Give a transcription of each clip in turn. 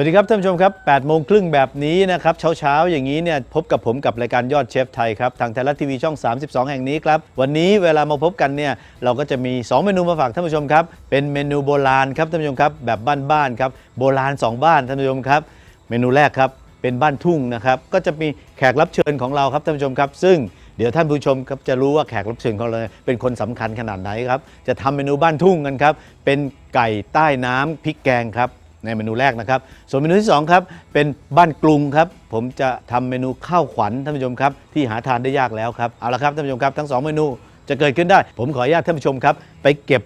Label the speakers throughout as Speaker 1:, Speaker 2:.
Speaker 1: วัสดีครับท่านผู้ชมครับ8โมงครึ่งแบบนี้นะครับเช้าๆ อย่างนี้เนี่ยพบกับผมกับรายการยอดเชฟไทยครับทางไทยรัฐทีวีช่อง 32 แห่งนี้ครับวันนี้เวลามาพบกันเนี่ยเราก็จะมี 2 เมนูมาฝากท่านผู้ชมครับเป็นเมนูโบราณครับท่านผู้ชมครับแบบบ้านๆครับโบราณ 2 บ้านท่านผู้ชมครับ เมนูแรกครับเป็นบ้านทุ่งนะครับก็จะมีแขกรับเชิญของเราครับท่านผู้ชมครับ ซึ่งเดี๋ยวท่านผู้ชมครับจะรู้ว่าแขกรับเชิญของเราเนี่ยเป็นคนสำคัญขนาดไหนครับจะทำเมนูบ้านทุ่งกันครับเป็นไก่ใต้น้ำพริกแกงครับ ในเมนูแรกนะครับ ส่วนเมนูที่2ครับเป็นบ้านกรุงครับ ผมจะทำเมนูข้าวขวัญท่านผู้ชมครับที่หาทานได้ยากแล้วครับเอาละครับท่านผู้ชมครับทั้ง 2 เมนูจะเกิดขึ้นได้ ผมขออนุญาตท่านผู้ชมครับ ไปเก็บ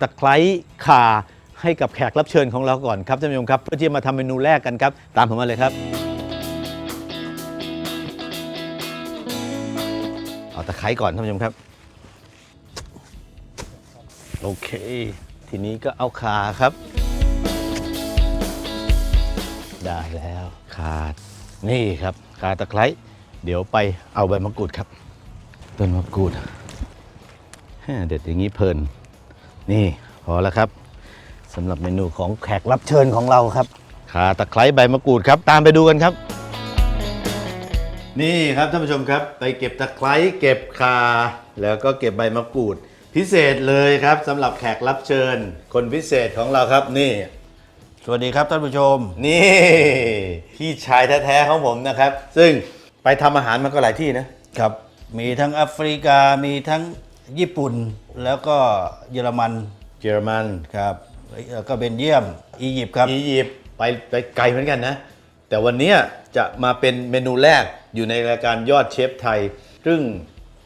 Speaker 1: ตะไคร้ข่าให้กับแขกรับเชิญของเราก่อนครับท่านผู้ชมครับ เพื่อที่จะมาทำเมนูแรกกันครับ ตามผมมาเลยครับเอาตะไคร้ก่อนท่านผู้ชมครับ โอเค ทีนี้ก็เอาขาครับ ได้แล้วขาดนี่ครับขาตะไคร้เดี๋ยวไปเอาใบมะกรูดครับต้นมะกรูดแฮ่เด็ดอย่างนี้เพลิน นี่พอแล้วครับสำหรับเมนูของแขกรับเชิญของเราครับขาตะไคร้ใบมะกรูดครับ ตามไปดูกันครับ นี่ครับท่านผู้ชมครับ ไปเก็บตะไคร้เก็บคาแล้วก็เก็บใบมะกรูด พิเศษเลยครับสำหรับแขกรับเชิญ คนพิเศษของเราครับนี่
Speaker 2: สวัสดีครับท่านผู้ชม
Speaker 1: นี่ พี่ชายแท้ๆของผมนะครับ ซึ่งไปทำอาหารมาก็หลายที่นะ
Speaker 2: ครับ มีทั้งแอฟริกา มีทั้งญี่ปุ่น แล้วก็เยอรมัน
Speaker 1: เยอรมัน
Speaker 2: ครับแล้วก็เบนเยียม อียิปต์ครับ
Speaker 1: อียิปต์ ไปไปไกลเหมือนกันนะ แต่วันเนี้ยจะมาเป็นเมนูแรกอยู่ในรายการยอดเชฟไทย ซึ่ง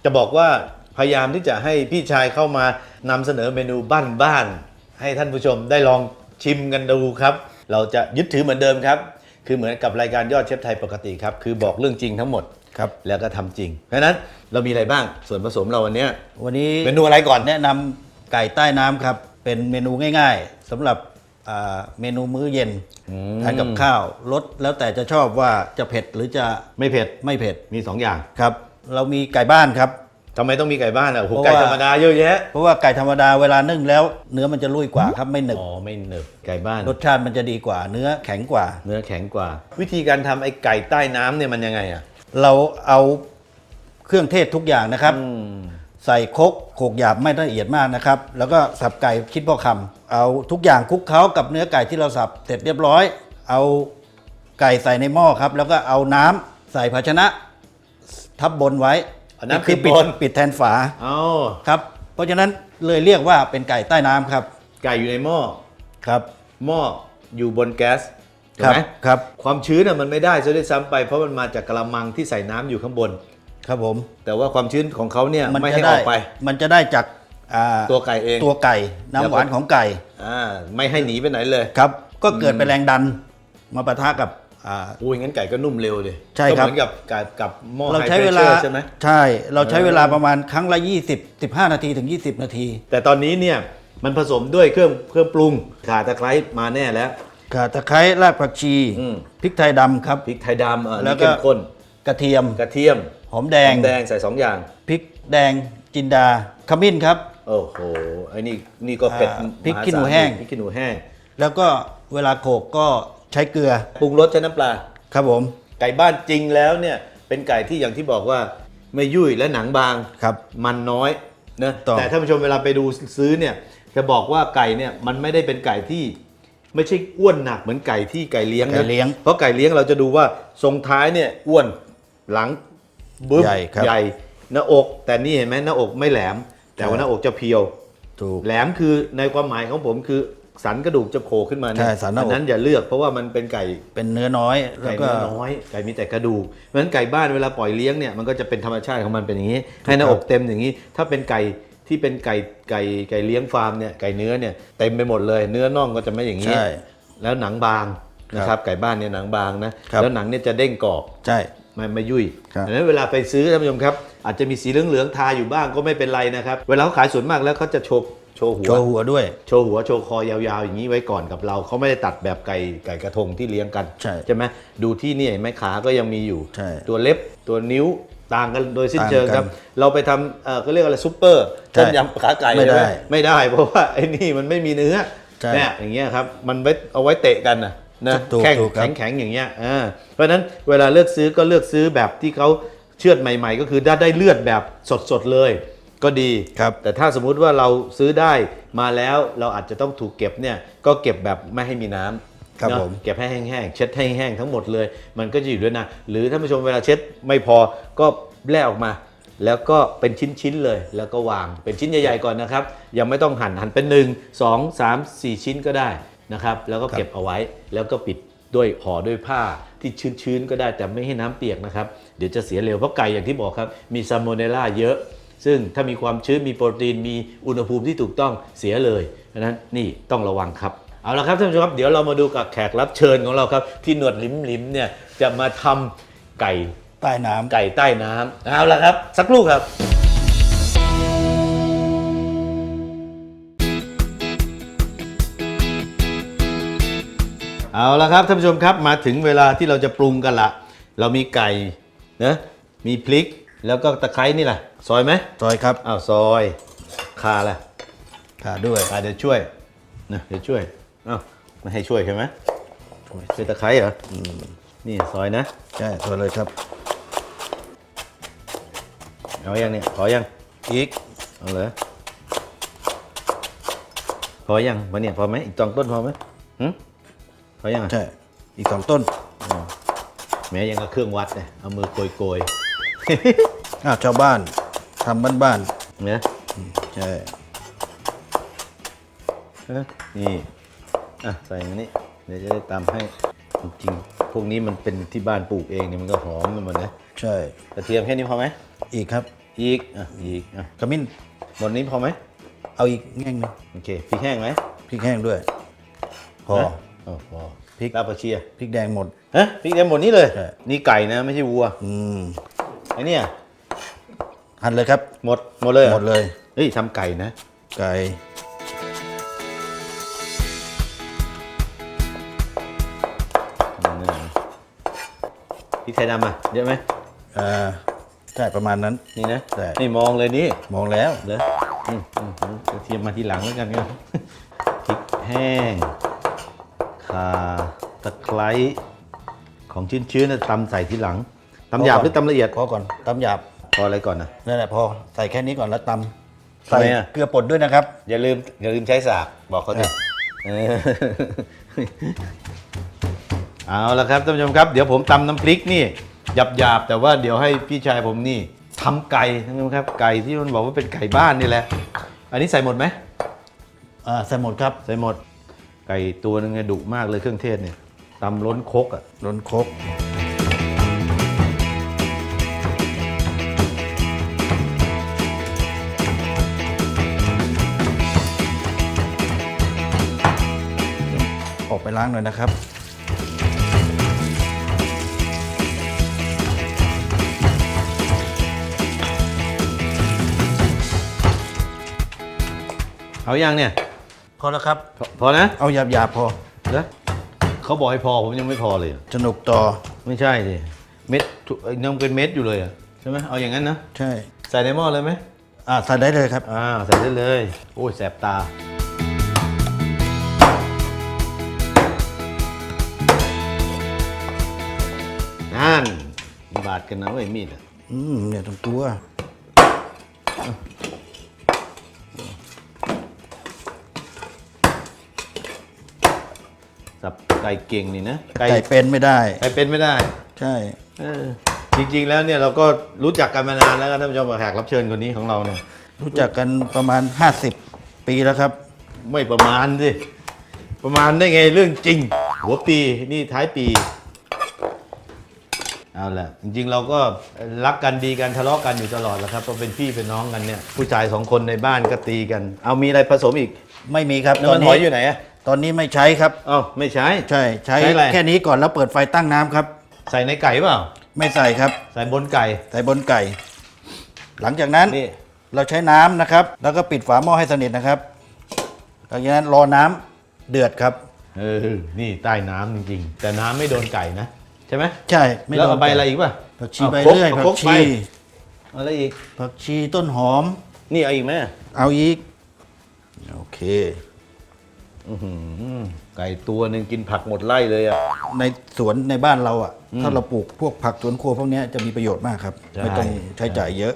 Speaker 1: จะบอกว่าพยายามที่จะให้พี่ชายเข้ามานำเสนอเมนูบ้านๆให้ท่านผู้ชมได้ลอง ชิมกันดูครับ เราจะยึดถือเหมือนเดิมครับ คือเหมือนกับรายการยอดเชฟไทยปกติครับ คือบอกเรื่องจริงทั้งหมด
Speaker 2: ครับ
Speaker 1: แล้วก็ทำจริง เพราะฉะนั้นเรามีอะไรบ้างส่วนผสมเราวันเนี้ย
Speaker 2: วันนี้
Speaker 1: เมนูอะไรก่อน
Speaker 2: แนะนำไก่ใต้น้ำครับ เป็นเมนูง่ายๆสำหรับอ่าเมนูมื้อเย็นทานกับข้าวรสแล้วแต่จะชอบว่าจะเผ็ดหรือจะ
Speaker 1: ไม่เผ็ด
Speaker 2: ไม่เผ็ด
Speaker 1: มีสองอย่าง
Speaker 2: ครับ เรามีไก่บ้านครับ
Speaker 1: ทำไมต้องมีไก่บ้านอะโอ้โห
Speaker 2: เพราะ
Speaker 1: ไก่
Speaker 2: ว่า
Speaker 1: ธรรมดาเยอะแยะ
Speaker 2: เพราะว่าไก่ธรรมดาเวลานึ่งแล้ว เนื้อมันจะลุยกว่าครับไม่หนึบ
Speaker 1: อ๋อไม่หนึบไก่บ้าน
Speaker 2: รสชาติมันจะดีกว่า เนื้อแข็งกว่า
Speaker 1: เนื้อแข็งกว่า วิธีการทำไอ้ไก่ใต้น้ำเนี่ยมันยังไงอะ
Speaker 2: เราเอาเครื่องเทศทุกอย่างนะครับใส่ครกโขกหยาบไม่ละเอียดมากนะครับ แล้วก็สับไก่คิดพอคำเอาทุกอย่างคลุกเคล้ากับเนื้อไก่ที่เราสับเสร็จเรียบร้อย เอาไก่ใส่ในหม้อครับ แล้วก็เอาน้ำใส่ภาชนะ ทับบนไว้
Speaker 1: เอาน้ำ
Speaker 2: คือ
Speaker 1: ปิดบน
Speaker 2: ปิดแทนฝา
Speaker 1: เอ้า
Speaker 2: ครับ เพราะฉะนั้นเลยเรียกว่าเป็นไก่ใต้น้ำครับ
Speaker 1: ไก่อยู่ในหม้อ
Speaker 2: ครับ
Speaker 1: หม้ออยู่บนแก๊สถูก
Speaker 2: ครับ
Speaker 1: ไหม
Speaker 2: ครับ
Speaker 1: ความชื้นน่ะมันไม่ได้ซะด้วยซ้ำไปเพราะมันมาจากกระมังที่ใส่น้ำอยู่ข้างบน
Speaker 2: ครับผม
Speaker 1: แต่ว่าความชื้นของเขาเนี่ยไม่
Speaker 2: จะ
Speaker 1: ให้อ
Speaker 2: ได้
Speaker 1: อกไป
Speaker 2: มันจะได้จากอ่า
Speaker 1: ตัวไก่เอง
Speaker 2: ตัวไก่น้ำหวานของไก่
Speaker 1: อ่าไม่ให้หนีไปไหนเลย
Speaker 2: ครับ ก็เกิดเป็นแรงดันมาปะทะกับ อ่า
Speaker 1: อุ้ยงั้นไก่ก็นุ่มเร็วเลย
Speaker 2: ใช่
Speaker 1: ก็
Speaker 2: ครับ
Speaker 1: เหมือนกับกับกับหม้อ
Speaker 2: เรา
Speaker 1: ไฮ
Speaker 2: ใช้
Speaker 1: เพร
Speaker 2: เว
Speaker 1: ส
Speaker 2: ลา
Speaker 1: เชอร์ใช่ไหม
Speaker 2: ใช่ เราใช้เวลาประมาณครั้งละ 20 15 นาทีถึง 20 นาที
Speaker 1: แต่ตอนนี้เนี่ยมันผสมด้วยเครื่องเครื่องปรุงข่าตะไคร้มาแน่แล้ว
Speaker 2: ข่าตะไคร้รากผักชี
Speaker 1: อืม
Speaker 2: พริกไทยดำครับ
Speaker 1: พริกไทยดำอะ
Speaker 2: แล้
Speaker 1: นี่
Speaker 2: วก็
Speaker 1: เข้มข้น
Speaker 2: กระเทียม
Speaker 1: กระเทียม
Speaker 2: หอมแดง
Speaker 1: หอมแดงใส่สองอย่าง
Speaker 2: พริกแดงจินดาขมิ้นครับ
Speaker 1: โอ้โหไอ้นี่นี่ก็เผ็ด
Speaker 2: อ่าพริก
Speaker 1: มาศาล
Speaker 2: ขี้หนูแห้ง
Speaker 1: พริกขี้หนูแห้ง
Speaker 2: แล้วก็เวลาโขกก็ ใช้เกลือ
Speaker 1: ปรุงรสใช้น้ำปลา
Speaker 2: ครับผม
Speaker 1: ไก่บ้านจริงแล้วเนี่ยเป็นไก่ที่อย่างที่บอกว่าไม่ยุ่ยและหนังบาง
Speaker 2: ครับ
Speaker 1: มันน้อยนะ
Speaker 2: ต่อ
Speaker 1: แต่ท่านผู้ชมเวลาไปดูซื้อเนี่ยจะบอกว่าไก่เนี่ยมันไม่ได้เป็นไก่ที่ ไม่ใช่อ้วนหนักเหมือนไก่ที่ไก่เลี้ยงนะ
Speaker 2: ไก่เลี้ยง
Speaker 1: เพราะไก่เลี้ยงเราจะดูว่าทรงท้ายเนี่ยอ้วนหลังบึ้ม
Speaker 2: ใหญ่ครับ
Speaker 1: ใหญ่หน้าอก แต่นี่เห็นไหมหน้าอกไม่แหลม แต่ว่าหน้าอกจะเพียว
Speaker 2: ถูก
Speaker 1: แหลมคือในความหมายของผมคือ สันกระดูกจะโผล่ขึ้นมาเนี่ย
Speaker 2: ใช่สันหน้าอก
Speaker 1: อันั้นอย่าเลือกเพราะว่ามันเป็นไก่
Speaker 2: เป็นเนื้อน้อยแล้
Speaker 1: ไก่
Speaker 2: วก็
Speaker 1: เนื้อน้อย ไก่มีแต่กระดูกเพราะฉะนั้นไก่บ้านเวลาปล่อยเลี้ยงเนี่ยมันก็จะเป็นธรรมชาติของมันเป็นอย่างนี้ให้หน้าอกเต็มอย่างนี้ ถ้าเป็นไก่ที่เป็นไก่ไก่ไก่เลี้ยงฟาร์มเนี่ยไก่เนื้อเนี่ยเต็มไปหมดเลย เนื้อน่องก็จะไม่อย่างนี้
Speaker 2: ใช่
Speaker 1: แล้วหนังบางนะครับไก่บ้านเนี่ยหนังบางนะครับ แล้วหนังเนี่ยจะเด้งกรอบ
Speaker 2: ใช่
Speaker 1: ไม่ไม่ยุ่ย
Speaker 2: ครับ
Speaker 1: ดังนั้นเวลาไปซื้อท่านผู้ชมครับ อาจจะมีสีเหลืองๆทาอยู่บ้างก็ไม่เป็นไรนะครับ เวลาเขาขายส่วนมากแล้วเขาจะโชว์ โชว์หัว
Speaker 2: โชว์หัวด้วย
Speaker 1: โชว์หัวโชว์คอยาวๆอย่างนี้ไว้ก่อนกับเราเขาไม่ได้ตัดแบบไก่ไก่กระทงที่เลี้ยงกัน
Speaker 2: ใช่
Speaker 1: ใช่ไหมดูที่นี่เห็นไหมขาก็ยังมีอยู่
Speaker 2: ใช่
Speaker 1: ตัวเล็บตัวนิ้วต่างกันโดยสิ้นเชิง
Speaker 2: ต่างกัน
Speaker 1: ครับ เราไปทำเอ่อก็เรียกอะไรซุปเปอร์
Speaker 2: ใช่
Speaker 1: ต้มยำขาไก่
Speaker 2: ไม่ได้
Speaker 1: ใช่หไม่ได้เพราะว่าไอ้นี่มันไม่มีเนื้อ
Speaker 2: ใช่
Speaker 1: เนี่ยอย่างเงี้ยครับมันไว้เอาไว้เตะกันนะนะ
Speaker 2: ถูก
Speaker 1: แข็ง
Speaker 2: ถูกครับ
Speaker 1: แข็งๆอย่างเงี้ยอ่าเพราะฉะนั้นเวลาเลือกซื้อก็เลือกซื้อแบบที่เขาเชือดใหม่ ๆ ก็คือได้ได้เลือดแบบสดๆเลย ก็ดี
Speaker 2: ครับ
Speaker 1: แต่ถ้าสมมุติว่าเราซื้อได้มาแล้วเราอาจจะต้องถูกเก็บเนี่ยก็เก็บแบบไม่ให้มีน้ำ
Speaker 2: ครับ
Speaker 1: เนอะ
Speaker 2: ผม
Speaker 1: เก็บให้แห้งๆเช็ดให้แห้งทั้งหมดเลย มันก็จะอยู่ด้วยนะ หรือท่านผู้ชมเวลาเช็ดไม่พอก็แล่ออกมา แล้วก็เป็นชิ้นๆเลย แล้วก็วางเป็นชิ้นใหญ่ๆก่อนนะครับ ยังไม่ต้องหั่นหั่นเป็นหนึ่งสองสามสี่ชิ้นก็ได้นะครับ แล้วก็เก็บเอาไว้แล้วก็ปิดด้วยห่อด้วยผ้าที่ชื้นๆก็ได้แต่ไม่ให้น้ำเปียกนะครับ เดี๋ยวจะเสียเร็วเพราะไก่อย่างที่บอกครับมีซาโมเนลล่าเยอะ ซึ่งถ้ามีความชื้นมีโปรตีนมีอุณหภูมิที่ถูกต้องเสียเลยเพราะฉะนั้นนี่ต้องระวังครับเอาละครับท่านผู้ชมครับเดี๋ยวเรามาดูกับแขกรับเชิญของเราครับ ที่หนวดลิมๆเนี่ยจะมาทำไก่
Speaker 2: ใต้น้ำ
Speaker 1: ไก่ใต้น้ำเอาละครับ สักครู่ครับ เอาละครับท่านผู้ชมครับมาถึงเวลาที่เราจะปรุงกันละเรามีไก่นะมีพริก แล้วก็ตะไคร้นี่แหละซอยไหม
Speaker 2: ซอยครับ
Speaker 1: อ้าวซอยคาละ
Speaker 2: ขาด้วย
Speaker 1: อ่าเดี๋ยวช่วยนะเดี๋ยวช่วยอ้าวไม่ให้ช่วยใช่ไหมช่วยตะไคร้เหรออนี่ซอยนะ
Speaker 2: ใช่ซอยเลยครับ
Speaker 1: เอายังเนี่ยพอยัง
Speaker 2: อีก
Speaker 1: เอาเลยพอยังวันเนี่ยพอไหมอีกสองต้นพอไหมหึพอยังอะ
Speaker 2: ใช่อีกสองต้น
Speaker 1: แม้ยังกับเครื่องวัดเนี่ยเอามือโกยโกย
Speaker 2: อ้าวชาวบ้านทำบ้าน
Speaker 1: ๆเนี่ย
Speaker 2: ๆใช่
Speaker 1: เออนี่อะใส่มานี่เดี๋ยวจะได้ตำให้จริงๆพวกนี้มันเป็นที่บ้านปลูกเองเนี่ยมันก็หอมไปหมดนะ
Speaker 2: ใช่
Speaker 1: กระเทียมแค่นี้พอไหม
Speaker 2: อีกครับ
Speaker 1: อีกอะอีกอะ
Speaker 2: ขมิ้น
Speaker 1: หมดนี้พอไหม
Speaker 2: เอาอีกแง่งหนึง
Speaker 1: โอเคพริกแห้งไหม
Speaker 2: พริกแห้งด้วย พอ
Speaker 1: ฮะอ๋อพอ
Speaker 2: พริก
Speaker 1: ลาบปลาเชีย
Speaker 2: พริกแดงหมด
Speaker 1: ฮะพริกแดงหมดนี้เลย
Speaker 2: ใช่
Speaker 1: นี่ไก่นะไม่ใช่วัว
Speaker 2: อืม
Speaker 1: ไอ้เนี่ย
Speaker 2: หั่นเลยครับ
Speaker 1: หมดหมดเลยรอ
Speaker 2: หมดเลย
Speaker 1: เฮ้ยทำไก่นะ
Speaker 2: ไก่
Speaker 1: พริกไทยดำอะเยอะไหม
Speaker 2: อ่าใช่ประมาณนั้น
Speaker 1: นี่นะ
Speaker 2: ใช่
Speaker 1: นี่มองเลยนี่
Speaker 2: มองแล้ว
Speaker 1: เหรออืมอืมอืมกระเทียมมาทีหลังแล้วกันครับพริกแห้งข่าตะไคร้ของชื้นๆนะตำใส่ทีหลัง ตำหยาบหรือตำละเอียด
Speaker 2: พอก่อนตำหยาบ
Speaker 1: พออะไรก่อนนะ
Speaker 2: นั่นแหละพอใส่แค่นี้ก่อนแล้วตำ
Speaker 1: ทำไม
Speaker 2: ใส่
Speaker 1: อะ
Speaker 2: เกลือป่นด้วยนะครับ
Speaker 1: อย่าลืมอย่าลืมใช้สากบอกเขาดิ
Speaker 2: อะ
Speaker 1: เออเอาละครับท่านผู้ชมครับ เดี๋ยวผมตำน้ำพริกนี่หยาบๆแต่ว่าเดี๋ยวให้พี่ชายผมนี่ทำไก่ท่านผู้ชมครับ ไก่ที่มันบอกว่าเป็นไก่บ้านนี่แหละ อันนี้ใส่หมดไหม
Speaker 2: อ่าใส่หมดครับ
Speaker 1: ใส่หมด ไก่ตัวนึงเนี่ยดุมากเลยเครื่องเทศเนี่ยตำล้นครกอะ
Speaker 2: ล้นครก ล้างหน่อยนะครับ
Speaker 1: เอายังเนี่ย
Speaker 2: พอแล้วครับ
Speaker 1: พอพอนะ
Speaker 2: เอาหยาบหยาบๆพอ
Speaker 1: แล้วเขาบอกให้พอผมยังไม่พอเลย
Speaker 2: สนุกต่อ
Speaker 1: ไม่ใช่ดิเม็ดทุยังเป็นเม็ดอยู่เลยอะใช่ไหมเอาอย่างนั้นนะ
Speaker 2: ใช่
Speaker 1: ใส่ในหม้อเลยไหม
Speaker 2: อ่าใส่ได้เลยครับ
Speaker 1: อ่าใส่ได้เลย โอ้ยแสบตา กันนะเว้ยมีดอะ
Speaker 2: อืมเนี่ยตรงตัว
Speaker 1: สับไก่เก่งนี่นะ
Speaker 2: ไก่เป็นไม่ได้
Speaker 1: ไก่เป็นไม่ได้
Speaker 2: ใช่
Speaker 1: เออจริง ๆ แล้วเนี่ยเราก็รู้จักกันมานานแล้วครับท่านผู้ชมกับแขกรับเชิญคนนี้ของเราเนี่ย
Speaker 2: รู้จักกันประมาณ 50 ปีแล้วครับ
Speaker 1: ไม่ประมาณสิประมาณได้ไงเรื่องจริง หัวปีนี่ท้ายปี เอาละจริงๆเราก็รักกันดีกันทะเลาะกันอยู่ตลอดแหล้วครับเพราะเป็นพี่เป็นน้องกันเนี่ยผู้ชายสองคนในบ้านก็ตีกัน เอามีอะไรผสมอีก
Speaker 2: ไม่มีครับ
Speaker 1: น้ำมันหอยอยู่ไหนอะ
Speaker 2: ตอนนี้ไม่ใช้ครับ
Speaker 1: เอ้าไม่ใช้
Speaker 2: ใช่ใช้
Speaker 1: ใช้อะไร
Speaker 2: แค่นี้ก่อนแล้วเปิดไฟตั้งน้ำครับ
Speaker 1: ใส่ในไก่เปล่า
Speaker 2: ไม่ใส่ครับ
Speaker 1: ใส่บนไก่
Speaker 2: ใส่บนไก่ หลังจากนั้น
Speaker 1: นี่
Speaker 2: เราใช้น้ำนะครับ แล้วก็ปิดฝาหม้อให้สนิทนะครับ หลังจากนั้นรอน้ำเดือดครับ
Speaker 1: เออ นี่ใต้น้ำจริงๆ แต่น้ำไม่โดนไก่นะ ใช่ไหม
Speaker 2: ใช่ไม่
Speaker 1: แล้ว
Speaker 2: โด
Speaker 1: เอา
Speaker 2: น
Speaker 1: ใบอะไรอีกป่ะ
Speaker 2: ผักชีาใบ
Speaker 1: คร
Speaker 2: เลื่อยาผั
Speaker 1: คร
Speaker 2: ก
Speaker 1: ไป
Speaker 2: ชี
Speaker 1: เอาอะไรอีก
Speaker 2: ผักชีต้นหอม
Speaker 1: นี่เอาอีกไหม
Speaker 2: เอาอีก โอเค
Speaker 1: ออื้อหือไก่ตัวหนึ่งกินผักหมดไร่เลยอะ
Speaker 2: ในสวนในบ้านเราอะ ถ้าเราปลูกพวกผักสวนครัวพวกเนี้ยจะมีประโยชน์มากครับ
Speaker 1: ใช่
Speaker 2: ไม่ต้องใช้จ่ายเยอะ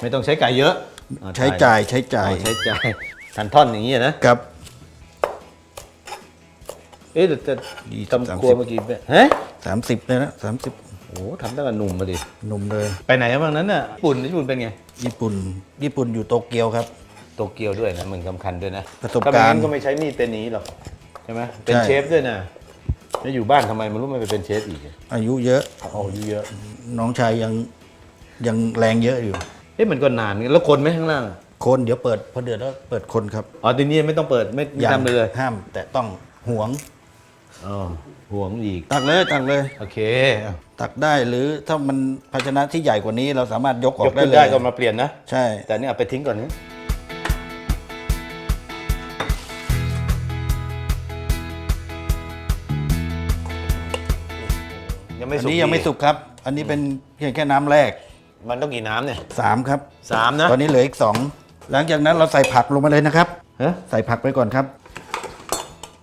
Speaker 1: ไม่ต้องใช้ไก่เยอะอ่
Speaker 2: ใช้จ่ายใช้จ่าย
Speaker 1: อ๋อใช้จ่ายทันท่อนอย่างนี้อะนะ
Speaker 2: ครับ
Speaker 1: เอ๊ะแต่แต่
Speaker 2: ยี่สิบ
Speaker 1: ทำ
Speaker 2: สาม
Speaker 1: ครัว
Speaker 2: สิบ
Speaker 1: เมื่อกี้เนี่ยฮะ
Speaker 2: สามสิบเลยนะสามสิบ
Speaker 1: โอ้โหทำตั้งแต่หนุ่มมาดิ
Speaker 2: หนุ่มเลย
Speaker 1: ไปไหนบ้างนั้นน่ะญี่ปุ่นญี่ปุ่นเป็นไง
Speaker 2: ญี่ปุ่น ญี่ปุ่นอยู่โตเกียวครับ
Speaker 1: โตเกียวด้วยนะมึงสำคัญด้วยนะ
Speaker 2: ประสบการณ์
Speaker 1: ถ้ไม่งั้นก็ไม่ใช้มีดเป็นนี้หรอกใช่ไหมเป็น
Speaker 2: ใช่
Speaker 1: เชฟด้วยนะแล้วอยู่บ้านทำไมมันรู้ไม่ไปเป็นเชฟอีกอะ
Speaker 2: อายุเยอะ
Speaker 1: โอ้เยอะ
Speaker 2: น้องชายยังยังแรงเยอะอยู่
Speaker 1: เอ๊ะมันก็นานเหมือนกันแล้วคนไหมข้างล่างอะ
Speaker 2: คนเดี๋ยวเปิดพอเดือดแล้วเปิดคนครับ
Speaker 1: อ๋อทีนี้ไม่ต้องเปิดไม่ไม่ทำเลย
Speaker 2: ห้าม แต่ต้องห่วง
Speaker 1: อ๋อห่วงอีก
Speaker 2: ตักเลยตักเลย
Speaker 1: โอเค
Speaker 2: ตักได้หรือถ้ามันภาชนะที่ใหญ่กว่านี้เราสามารถยกออยก
Speaker 1: ก
Speaker 2: ได้
Speaker 1: ขึ้น
Speaker 2: เลย
Speaker 1: ได้ก็มาเปลี่ยนนะ
Speaker 2: ใช่
Speaker 1: แต่อันนี่เอาไปทิ้งก่อนนี้ ยังไม่
Speaker 2: อัน
Speaker 1: สุก
Speaker 2: นี้ยังไม่
Speaker 1: ดี
Speaker 2: สุกครับ อันนี้เป็นเพียงแค่น้ำแรก
Speaker 1: มันต้องกี่น้ำเนี่ย
Speaker 2: สามครับ
Speaker 1: สามนะ
Speaker 2: ตอนนี้เหลืออีกสองหลังจากนั้นเราใส่ผักลงมาเลยนะครับ
Speaker 1: ฮะ
Speaker 2: ใส่ผักไปก่อนครับ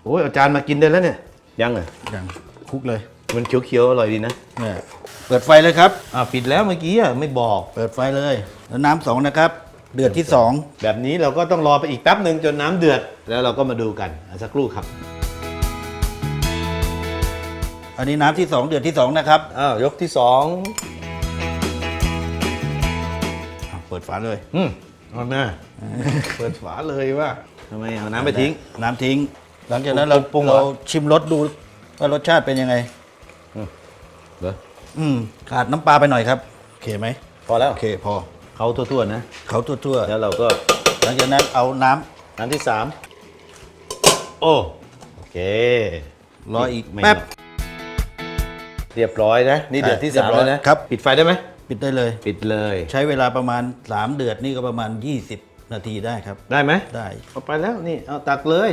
Speaker 1: โอ้ยเอาจารย์มากินได้แล้วเนี่ย ยังเหรอ
Speaker 2: อย่างคลุกเลย
Speaker 1: มันเขียวๆอร่อยดีนะ
Speaker 2: เนี่ยเปิดไฟเลยครับ
Speaker 1: อ่าปิดแล้วเมื่อกี้อะไม่บอก
Speaker 2: เปิดไฟเลย แล้วน้ำสองนะครับ เดือดที่สอง
Speaker 1: แบบนี้เราก็ต้องรอไปอีกแป๊บหนึ่งจนน้ำเดือด แล้วเราก็มาดูกันอะสักครู่ครับ
Speaker 2: อันนี้น้ำที่สองเดือดที่สองนะครับ
Speaker 1: อ้าวยกที่สอง
Speaker 2: อะเปิดฝาเลย
Speaker 1: อืมเอาหน้า เปิดฝาเลยว่าทำไมเอาน้ำไปทิ้ง
Speaker 2: น้ำทิ้ง หลังจากนั้นเรา
Speaker 1: ปรุงเหรอ
Speaker 2: เราชิมรสดูว่ารสชาติเป็นยังไง
Speaker 1: เหรอ
Speaker 2: อืมขาดน้ำปลาไปหน่อยครับโอเคไหม
Speaker 1: พอแล้ว
Speaker 2: โอเคพอ
Speaker 1: เขาทั่วๆนะ
Speaker 2: เขาทั่ว
Speaker 1: แล้วเราก็
Speaker 2: ๆหลังจากนั้นเอาน้ำ
Speaker 1: น้ำที่สามโอ้โอเค
Speaker 2: รออีก
Speaker 1: ไม่
Speaker 2: แป๊บ
Speaker 1: เรียบร้อยนะนี่เดือดที่
Speaker 2: เรีย
Speaker 1: สา
Speaker 2: บ
Speaker 1: ม
Speaker 2: ร้อย
Speaker 1: แล้วนะครับปิดไฟได้ไหม
Speaker 2: ปิดได้เลย
Speaker 1: ปิดเลย
Speaker 2: ใช้เวลาประมาณ 3 เดือดนี่ก็ประมาณ 20 นาทีได้ครับ
Speaker 1: ได้ไหม
Speaker 2: ได้
Speaker 1: เอาไปแล้วนี่เอาตักเลย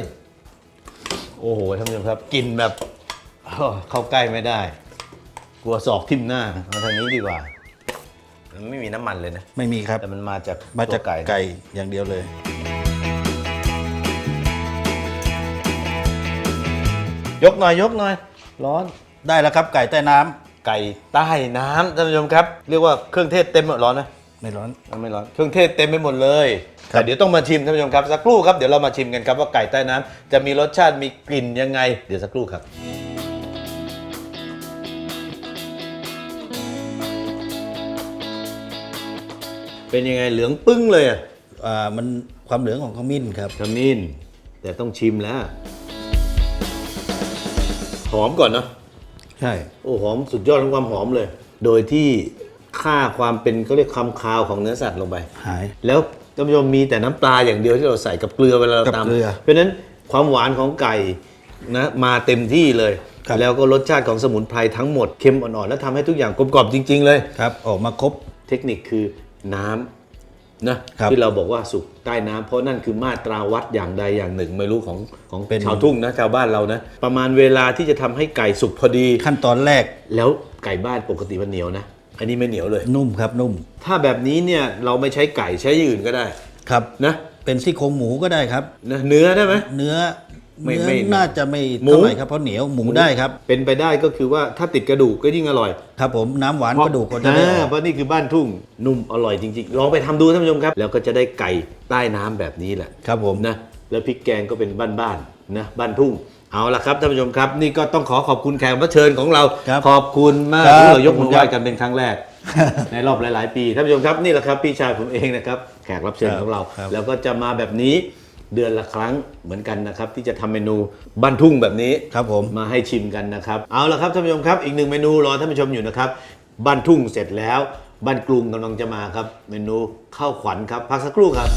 Speaker 1: โอ้โหท่านผู้ชมครับกลินแบบอ้อเข้าใกล้ไม่ได้ กลัวศอกทิ่มหน้าเอาทางนี้ดีกว่า มันไม่มีน้ำมันเลยนะ
Speaker 2: ไม่มีครับ
Speaker 1: แต่มันมาจาก
Speaker 2: มาจาก
Speaker 1: ตัวไก่นะ
Speaker 2: ไก่อย่างเดียวเลย
Speaker 1: ยกหน่อยยกหน่อย ร้อน
Speaker 2: ได้แล้วครับไก่ใต้น้ำ
Speaker 1: ไก่ใต้น้ำท่านผู้ชมครับ เรียกว่าเครื่องเทศเต็มหมดร้อนนะ
Speaker 2: ไม่ร้อน
Speaker 1: เอาไม่ร้อนเครื่องเทศเต็มไปหมดเลย
Speaker 2: ครับ
Speaker 1: แต่เดี๋ยวต้องมาชิมท่านผู้ชมครับสักครู่ครับเดี๋ยวเรามาชิมกันครับว่าไก่ใต้น้ำจะมีรสชาติมีกลิ่นยังไง เดี๋ยวสักครู่ครับ เป็นยังไงเหลืองปึ้งเลยอะ
Speaker 2: อ่ามันความเหลืองของขมิ้นครับ
Speaker 1: ขมิ้นแต่ต้องชิมแล้วหอมก่อนเนาะ
Speaker 2: ใช่
Speaker 1: โอ้หอมสุดยอดของความหอมเลย โดยที่ ค่าความเป็นเขาเรียกความคาวของเนื้อสัตว์ลงไป
Speaker 2: หาย
Speaker 1: แล้วท่านผู้ชมมีแต่น้ำปลาอย่างเดียวที่เราใส่กับเกลือเวลาเรา
Speaker 2: กับ
Speaker 1: ตำ
Speaker 2: เกลือ
Speaker 1: เพราะฉะนั้นความหวานของไก่นะมาเต็มที่เลย
Speaker 2: ครับ
Speaker 1: แล้วก็รสชาติของสมุนไพรทั้งหมดเค็มอ่อนๆแล้วทำให้ทุกอย่างกลมกล่อมจริง ๆ เลย
Speaker 2: ครับ ออกมาครบ
Speaker 1: เทคนิคคือน้ำนะครับ ที่เราบอกว่าสุกใต้น้ำเพราะนั่นคือมาตราวัดอย่างใดอย่างหนึ่ง ไม่รู้ของของ
Speaker 2: เป็น
Speaker 1: ชาวทุ่งนะชาวบ้านเรานะ ประมาณเวลาที่จะทำให้ไก่สุกพอดี
Speaker 2: ขั้นตอนแรก
Speaker 1: แล้วไก่บ้านปกติมันเหนียวนะ อันนี้ไม่เหนียวเลย
Speaker 2: นุ่มครับนุ่ม
Speaker 1: ถ้าแบบนี้เนี่ยเราไม่ใช้ไก่ใช้อย่างอื่นก็ได้
Speaker 2: ครับ
Speaker 1: นะ
Speaker 2: เป็นซี่โครงหมูก็ได้ครับ
Speaker 1: นะเนื้อได้ไหม
Speaker 2: เนื้อ
Speaker 1: ไม่
Speaker 2: เนื้อ
Speaker 1: ไม่
Speaker 2: น่าจะไม่
Speaker 1: หมู
Speaker 2: เท่าไหร่ครับเพราะเหนียวหมูได้ครับ
Speaker 1: เป็นไปได้ก็คือว่าถ้าติดกระดูกก็ยิ่งอร่อย
Speaker 2: ครับผมน้ำหวานกระดูกก็จะได้อ
Speaker 1: อ่า
Speaker 2: อก
Speaker 1: เพราะนี่คือบ้านทุ่งนุ่มอร่อยจริงๆ ลองไปทำดูท่านผู้ชมครับ แล้วก็จะได้ไก่ใต้น้ำแบบนี้แหละ
Speaker 2: ครับผม
Speaker 1: นะแล้วพริกแกงก็เป็นบ้านๆนะบ้านทุ่ง เอาละครับท่านผู้ชมครับ นี่ก็ต้องขอขอบคุณแขกรับเชิญของเรา
Speaker 2: ครับ
Speaker 1: ขอบคุณมาก
Speaker 2: ครับ
Speaker 1: ที่เรายกมือไหว้
Speaker 2: ขอบคุณครับ
Speaker 1: กันเป็นครั้งแรก ในรอบหลาย ๆ ปีท่านผู้ชมครับนี่แหละครับพี่ชายผมเองนะครับแขกรับเชิญของเรา
Speaker 2: ครับ
Speaker 1: แล้วก็จะมาแบบนี้เดือนละครั้งเหมือนกันนะครับ ที่จะทำเมนูบ้านทุ่งแบบนี้
Speaker 2: ครับผม
Speaker 1: มาให้ชิมกันนะครับ เอาละครับท่านผู้ชมครับ อีกหนึ่งเมนูรอท่านผู้ชมอยู่นะครับ บ้านทุ่งเสร็จแล้ว บ้านกรุงกำลังจะมาครับ เมนูข้าวขวัญครับ พักสักครู่ครับ